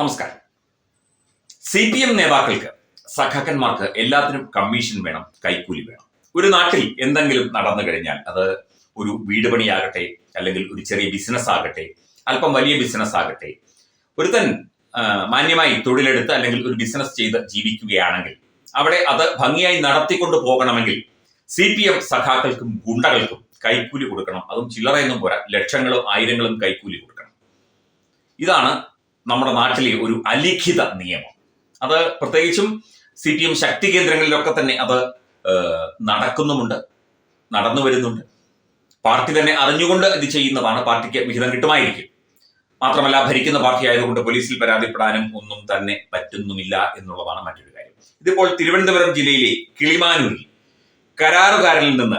നമസ്കാരം. C P M നേതാക്കൾക്ക് സഖാക്കന്മാർക്ക് എല്ലാത്തിനും കമ്മീഷൻ വേണം കൈക്കൂലി വേണം. ഒരു നാട്ടിൽ എന്തെങ്കിലും നടന്നു കഴിഞ്ഞാൽ അത് ഒരു വീട് പണിയാകട്ടെ അല്ലെങ്കിൽ ഒരു ചെറിയ ബിസിനസ് ആകട്ടെ അല്പം വലിയ ബിസിനസ് ആകട്ടെ ഒരുത്തൻ മാന്യമായി തൊഴിലെടുത്ത് അല്ലെങ്കിൽ ഒരു ബിസിനസ് ചെയ്ത് ജീവിക്കുകയാണെങ്കിൽ അവിടെ അത് ഭംഗിയായി നടത്തിക്കൊണ്ട് പോകണമെങ്കിൽ സി പി എം സഖാക്കൾക്കും ഗുണ്ടകൾക്കും കൈക്കൂലി കൊടുക്കണം. അതും ചില്ലറയൊന്നും പോരാ ലക്ഷങ്ങളും ആയിരങ്ങളും കൈക്കൂലി കൊടുക്കണം. ഇതാണ് നമ്മുടെ നാട്ടിലെ ഒരു അലിഖിത നിയമം. അത് പ്രത്യേകിച്ചും സി പി എം ശക്തി കേന്ദ്രങ്ങളിലൊക്കെ തന്നെ അത് നടക്കുന്നുമുണ്ട് നടന്നു വരുന്നുണ്ട്. പാർട്ടി തന്നെ അറിഞ്ഞുകൊണ്ട് ഇത് ചെയ്യുന്നതാണ്. പാർട്ടിക്ക് വിഹിതം കിട്ടുമായിരിക്കും. മാത്രമല്ല ഭരിക്കുന്ന പാർട്ടി ആയതുകൊണ്ട് പോലീസിൽ പരാതിപ്പെടാനും ഒന്നും തന്നെ പറ്റുന്നുമില്ല എന്നുള്ളതാണ് മറ്റൊരു കാര്യം. ഇതിപ്പോൾ തിരുവനന്തപുരം ജില്ലയിലെ കിളിമാനൂരിൽ കരാറുകാരിൽ നിന്ന്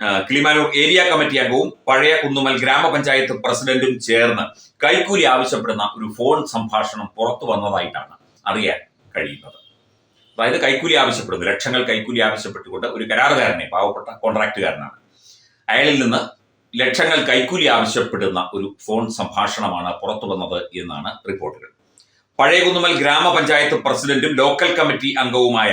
കിളിമാനൂർ ഏരിയ കമ്മിറ്റി അംഗവും പഴയ കുന്നുമൽ ഗ്രാമപഞ്ചായത്ത് പ്രസിഡന്റും ചേർന്ന് കൈക്കൂലി ആവശ്യപ്പെടുന്ന ഒരു ഫോൺ സംഭാഷണം പുറത്തു വന്നതായിട്ടാണ് അറിയാൻ കഴിയുന്നത്. അതായത് കൈക്കൂലി ആവശ്യപ്പെടുന്നു. ലക്ഷങ്ങൾ കൈക്കൂലി ആവശ്യപ്പെട്ടുകൊണ്ട് ഒരു കരാറുകാരനെ പാവപ്പെട്ട കോൺട്രാക്റ്റുകാരനാണ്. അയാളിൽ നിന്ന് ലക്ഷങ്ങൾ കൈക്കൂലി ആവശ്യപ്പെടുന്ന ഒരു ഫോൺ സംഭാഷണമാണ് പുറത്തു വന്നത് എന്നാണ് റിപ്പോർട്ടുകൾ. പഴയകുന്നുമൽ ഗ്രാമപഞ്ചായത്ത് പ്രസിഡന്റും ലോക്കൽ കമ്മിറ്റി അംഗവുമായ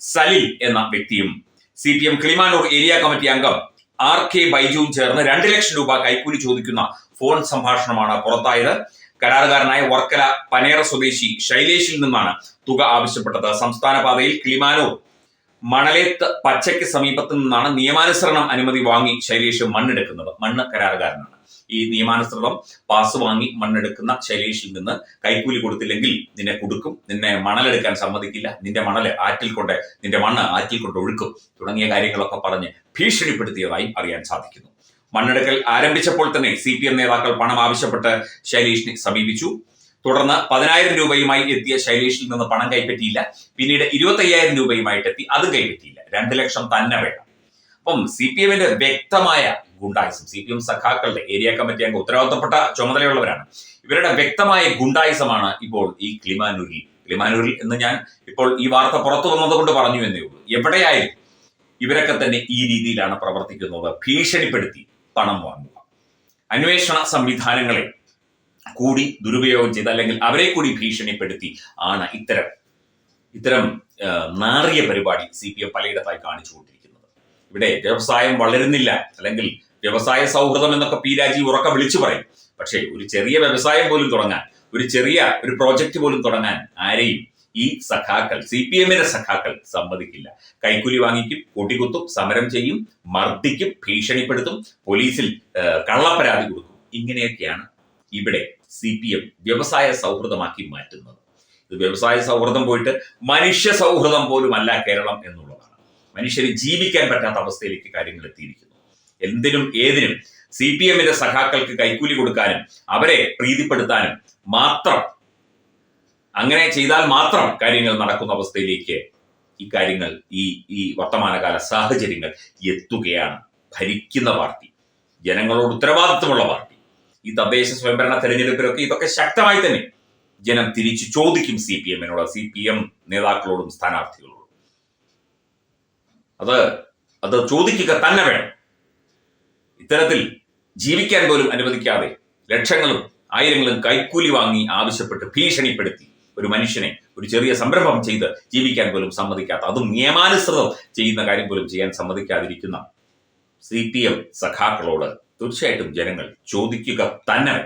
സലിൽ എന്ന വ്യക്തിയും C P M Kilimanoor area committee അംഗം ആർ കെ ബൈജുവും ചേർന്ന് രണ്ട് ലക്ഷം രൂപ കൈക്കൂലി ചോദിക്കുന്ന ഫോൺ സംഭാഷണമാണ് പുറത്തായത്. കരാറുകാരനായ വർക്കല പനേറ സ്വദേശി ശൈലേഷിൽ നിന്നാണ് തുക ആവശ്യപ്പെട്ടത്. സംസ്ഥാന പാതയിൽ കിളിമാനൂർ മണലേത്ത് പച്ചയ്ക്ക് സമീപത്ത് നിന്നാണ് നിയമാനുസരണം അനുമതി വാങ്ങി ശൈലേഷ് മണ്ണെടുക്കുന്നത്. മണ്ണ് കരാറുകാരനാണ്. ഈ നിയമാനുസൃതം പാസ് വാങ്ങി മണ്ണെടുക്കുന്ന ശൈലേഷിൽ നിന്ന് കൈക്കൂലി കൊടുത്തില്ലെങ്കിൽ നിന്നെ കൊടുക്കും നിന്നെ മണലെടുക്കാൻ സമ്മതിക്കില്ല. നിന്റെ മണൽ ആറ്റിൽ കൊണ്ട് നിന്റെ മണ്ണ് ആറ്റിൽ കൊണ്ട് ഒഴുക്കും. തുടങ്ങിയ കാര്യങ്ങളൊക്കെ പറഞ്ഞ് ഭീഷണിപ്പെടുത്തിയതായും അറിയാൻ സാധിക്കുന്നു. മണ്ണെടുക്കൽ ആരംഭിച്ചപ്പോൾ തന്നെ സി പി എം നേതാക്കൾ പണം ആവശ്യപ്പെട്ട് ശൈലേഷിനെ സമീപിച്ചു. തുടർന്ന് പതിനായിരം രൂപയുമായി എത്തിയ ശൈലേഷിൽ നിന്ന് പണം കൈപ്പറ്റിയില്ല. പിന്നീട് ഇരുപത്തയ്യായിരം രൂപയുമായിട്ട് എത്തി. അത് കൈപ്പറ്റിയില്ല. രണ്ട് ലക്ഷം തന്നെ വേണം. അപ്പം സി പി എമ്മിന്റെ വ്യക്തമായ ഗുണ്ടായിസം സി പി എം സഖാക്കളുടെ ഏരിയ കമ്മിറ്റി അംഗം ഉത്തരവാദിത്തപ്പെട്ട ചുമതലയുള്ളവരാണ്. ഇവരുടെ വ്യക്തമായ ഗുണ്ടായിസമാണ് ഇപ്പോൾ ഈ ക്ലിമാനൂരിൽ ക്ലിമാനൂരിൽ എന്ന് ഞാൻ ഇപ്പോൾ ഈ വാർത്ത പുറത്തു വന്നതുകൊണ്ട് പറഞ്ഞു എന്നേ ഉള്ളൂ. എവിടെയായാലും ഇവരൊക്കെ തന്നെ ഈ രീതിയിലാണ് പ്രവർത്തിക്കുന്നത്. ഭീഷണിപ്പെടുത്തി പണം വാങ്ങുക. അന്വേഷണ സംവിധാനങ്ങളെ കൂടി ദുരുപയോഗം ചെയ്ത് അല്ലെങ്കിൽ അവരെ കൂടി ഭീഷണിപ്പെടുത്തി ആണ് ഇത്തരം ഇത്തരം നാറിയ പരിപാടി സി പി എം പലയിടത്തായി കാണിച്ചുകൊണ്ടിരിക്കുന്നത് ഇവിടെ വ്യവസായം വളരുന്നില്ല. അല്ലെങ്കിൽ വ്യവസായ സൗഹൃദം എന്നൊക്കെ പി രാജി ഉറക്ക വിളിച്ചു പറയും. പക്ഷേ ഒരു ചെറിയ വ്യവസായം പോലും തുടങ്ങാൻ ഒരു ചെറിയ ഒരു പ്രോജക്റ്റ് പോലും തുടങ്ങാൻ ആരെയും ഈ സഖാക്കൾ സി പി എമ്മിന്റെ സഖാക്കൾ സമ്മതിക്കില്ല. കൈക്കൂലി വാങ്ങിക്കും കൂട്ടിക്കുത്തും സമരം ചെയ്യും മർദ്ദിക്കും ഭീഷണിപ്പെടുത്തും പോലീസിൽ കള്ളപ്പരാതി കൊടുക്കും. ഇങ്ങനെയൊക്കെയാണ് ഇവിടെ സി പി എം വ്യവസായ സൗഹൃദമാക്കി മാറ്റുന്നത്. ഇത് വ്യവസായ സൗഹൃദം പോയിട്ട് മനുഷ്യ സൗഹൃദം പോലും അല്ല കേരളം എന്നുള്ളതാണ്. മനുഷ്യന് ജീവിക്കാൻ പറ്റാത്ത അവസ്ഥയിലേക്ക് കാര്യങ്ങൾ എത്തിയിരിക്കുന്നു. എന്തിനും ഏതിനും സി പി എമ്മിന്റെ സഖാക്കൾക്ക് കൈക്കൂലി കൊടുക്കാനും അവരെ പ്രീതിപ്പെടുത്താനും മാത്രം അങ്ങനെ ചെയ്താൽ മാത്രം കാര്യങ്ങൾ നടക്കുന്ന അവസ്ഥയിലേക്ക് ഈ കാര്യങ്ങൾ ഈ ഈ വർത്തമാനകാല സാഹചര്യങ്ങൾ എത്തുകയാണ്. ഭരിക്കുന്ന പാർട്ടി ജനങ്ങളോട് ഉത്തരവാദിത്വമുള്ള പാർട്ടി. ഈ തദ്ദേശ സ്വയംഭരണ തെരഞ്ഞെടുപ്പിലൊക്കെ ഇതൊക്കെ ശക്തമായി തന്നെ ജനം തിരിച്ചു ചോദിക്കും സി പി എമ്മിനോട് സി പി എം നേതാക്കളോടും സ്ഥാനാർത്ഥികളോടും. അത് അത് ചോദിക്കുക തന്നെ വേണം. ഇത്തരത്തിൽ ജീവിക്കാൻ പോലും അനുവദിക്കാതെ ലക്ഷങ്ങളും ആയിരങ്ങളും കൈക്കൂലി വാങ്ങി ആവശ്യപ്പെട്ട് ഭീഷണിപ്പെടുത്തി ഒരു മനുഷ്യനെ ഒരു ചെറിയ സംരംഭം ചെയ്ത് ജീവിക്കാൻ പോലും സമ്മതിക്കാത്ത അതും നിയമാനുസൃതം ചെയ്യുന്ന കാര്യം പോലും ചെയ്യാൻ സമ്മതിക്കാതിരിക്കുന്ന സി പി എം സഖാക്കളോട് തീർച്ചയായിട്ടും ജനങ്ങൾ ചോദിക്കുക തന്നെ